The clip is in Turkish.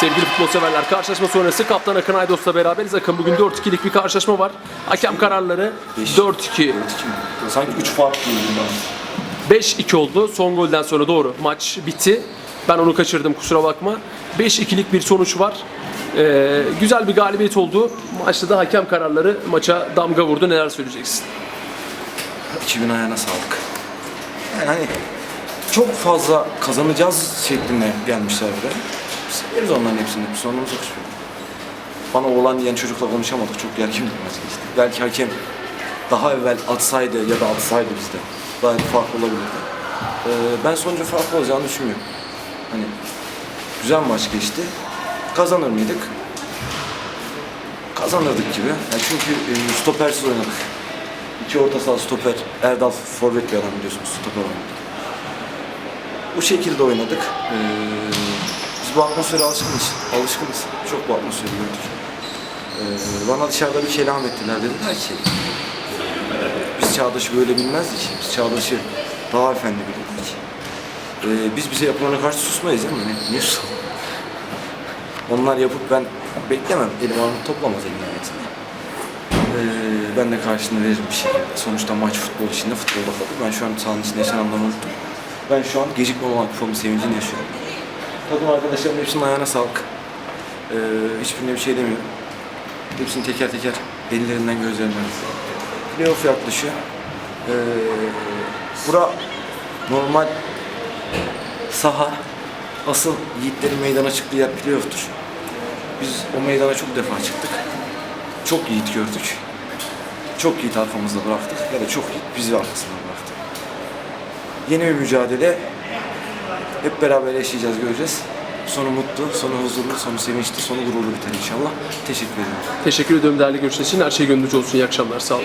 Sevgili futbol severler, karşılaşma sonrası Kaptan Akın Aydos'la beraberiz. Akın bugün 4-2'lik bir karşılaşma var. Hakem kararları 4-2, Sanki 3 fark ben. 5-2 oldu. Son golden sonra doğru maç bitti. Ben onu kaçırdım kusura bakma. 5-2'lik bir sonuç var. Ee, güzel bir galibiyet oldu. Maçta da hakem kararları maça damga vurdu. Neler söyleyeceksin? 2000 ayağına sağlık. Yani hani çok fazla kazanacağız şeklinde gelmişler buraya. Biz yeriz onların hepsini. Bir sorunumuz yok. Bana oğlan diyen çocukla konuşamadık. Çok gergin bir maç geçti. Belki hakem daha evvel atsaydı ya da atsaydı bizde daha farklı olabilirdi. Ee, ben sonucu farklı olacağını düşünmüyorum. Hani güzel maç geçti. Kazanır mıydık? Kazanırdık gibi. Yani çünkü e, stopersiz oynadık. İki orta saha stoper. Erdal forvet bir adam biliyorsunuz stoper oynadı. Bu şekilde oynadık. Ee, bu atmosfere alışkınız. Alışkınız. Çok bu atmosferi gördük. Ee, bana dışarıda bir kelam ettiler. Dediler ki biz Çağdaş'ı böyle bilmezdik. Biz Çağdaş'ı daha efendi bilirdik. Ee, biz bize yapılana karşı susmayız değil mi? Ne, niye susalım? Onlar yapıp ben beklemem. Elim armut toplamaz elimden hepsini. Ee, ben de karşılığını veririm bir şekilde. Sonuçta maç futbol içinde, futbolda kalır. Ben şu an sahanın içinde yaşananları unuttum. Ben şu an gecikme olan kuponun sevincini yaşıyorum. Takım arkadaşlarımın hepsinin ayağına sağlık. Ee, hiçbirine bir şey demiyorum. Hepsini teker teker ellerinden gözlerinden. Playoff yaklaşıyor. Ee, bura normal saha asıl yiğitlerin meydana çıktığı yer playoff'tur. Biz o meydana çok defa çıktık. Çok yiğit gördük. Çok yiğit arkamızda bıraktık ya da çok yiğit bizi arkasında bıraktı. Yeni bir mücadele. Hep beraber yaşayacağız, göreceğiz. Sonu mutlu, sonu huzurlu, sonu sevinçli, sonu gururlu biter inşallah. Teşekkür ederim. Teşekkür ediyorum değerli görüşler için. Her şey gönlünüzce olsun. İyi akşamlar. Sağ olun.